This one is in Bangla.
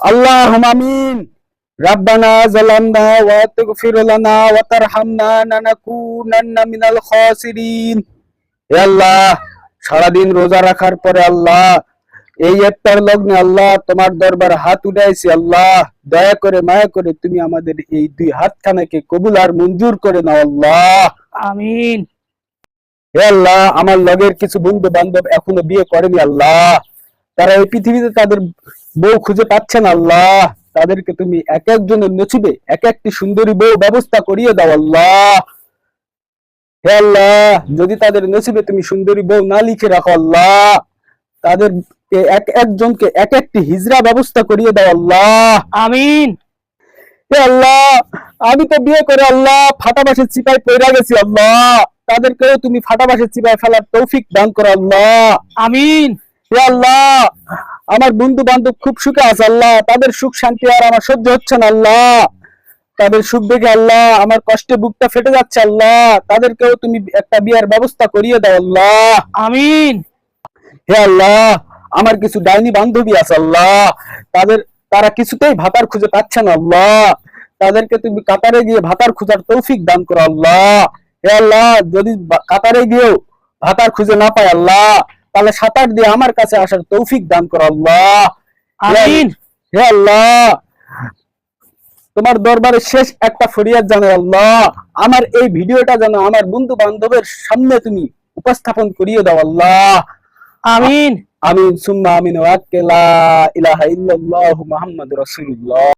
اللهم امين ربنا ظلمنا وتغفر لنا وترحمنا لنكونن من الخاسرين হে আল্লাহ সারাদিন রোজা রাখার পরে আল্লাহ এই একটার লগ্নে আল্লাহ তোমার দরবার হাত উঠাইছি আল্লাহ দয়া করে মায়া করে তুমি আমাদের এই দুই হাতখানাকে কবুল আর মঞ্জুর করে নাও আল্লাহ আমিন হে আল্লাহ আমার লগের কিছু বন্ধু বান্ধব এখনো বিয়ে করেনি আল্লাহ তারা এই পৃথিবীতে তাদের বউ খুঁজে পাচ্ছেন আল্লাহ। তাদেরকে তুমি এক একজনের নচিবে এক একটি সুন্দরী বউ ব্যবস্থা করিয়ে দাও আল্লাহ। হে আল্লাহ যদি তাদের নসিবে তুমি সুন্দরী বউ না লিখে রাখো আল্লাহ তাদেরকে এক একজনকে এক একটি হিজরা ব্যবস্থা করিয়ে দাও আল্লাহ। আমিন। হে আল্লাহ আমি তো বিয়ে করে আল্লাহ ফাটাবাসের চিপায় পড়ে গেছি আল্লাহ। তাদেরকেও তুমি ফাটাবাসের চিপায় ফেলার তৌফিক দান করো আল্লাহ। আমিন। হে আল্লাহ আমার বন্ধু বান্ধব খুব সুখে আছে আল্লাহ। তাদের সুখ শান্তি আর আমার সহ্য হচ্ছে না আল্লাহ। তাদের সুখ দেখে আল্লাহ আমার কষ্টে বুকটা ফেটে যাচ্ছে আল্লাহ। তাদেরকেও তুমি একটা বিয়ার ব্যবস্থা করিয়ে দাও আল্লাহ। আমিন। হে আল্লাহ আমার কিছু ডাইনি বান্ধবী আছে আল্লাহ। তাদের তারা কিছুতেই ভাতার খুঁজে পাচ্ছে না আল্লাহ। তাদেরকে তুমি কাতারে গিয়ে ভাতার খোঁজার তৌফিক দান করো আল্লাহ। হে আল্লাহ যদি কাতারে গিয়েও ভাতার খুঁজে না পায় আল্লাহ। তাহলে সাঁতার দিয়ে আমার কাছে আসার তৌফিক দান করো আল্লাহ। হে আল্লাহ। তোমার দরবারে শেষ একটা ফরিয়াদ জানাই আল্লাহ। আমার এই ভিডিওটা যেন আমার বন্ধু বান্ধবের সামনে তুমি উপস্থাপন করিয়ে দাও আল্লাহ। আমিন। আমিন সুম্মা আমিন ওয়াক্কে লা ইলাহা ইল্লাল্লাহু মুহাম্মাদুর রাসূলুল্লাহ।